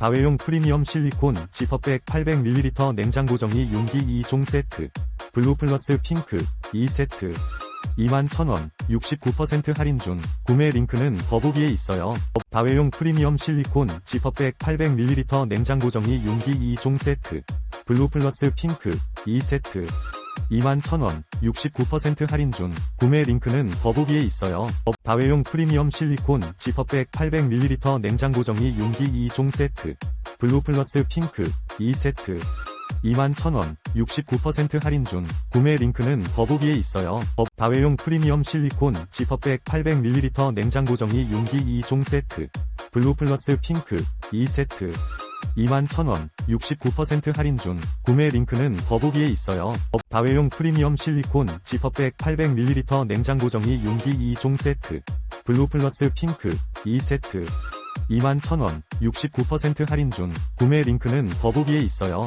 다회용 프리미엄 실리콘 지퍼백 800ml 냉장 고 정리 용기 2종 세트. 블루 플러스 핑크 2세트. 21,000원 69% 할인 중 구매 링크는 더보기에 있어요. 다회용 프리미엄 실리콘 지퍼백 800ml 냉장 고 정리 용기 2종 세트. 블루 플러스 핑크 2세트. 21,000원 69% 할인 중 구매 링크는 더보기에 있어요. 다회용 프리미엄 실리콘 지퍼백 800ml 냉장고 정리 용기 2종 세트. 블루 플러스 핑크 2세트. 21,000원 69% 할인 중 구매 링크는 더보기에 있어요. 다회용 프리미엄 실리콘 지퍼백 800ml 냉장고 정리 용기 2종 세트. 블루 플러스 핑크 2세트. 21,000원 69% 할인 중 구매 링크는 더보기에 있어요. 다회용 프리미엄 실리콘 지퍼백 800ml 냉장고 정리 용기 2종 세트. 블루 플러스 핑크 2세트. 21,000원 69% 할인 중 구매 링크는 더보기에 있어요.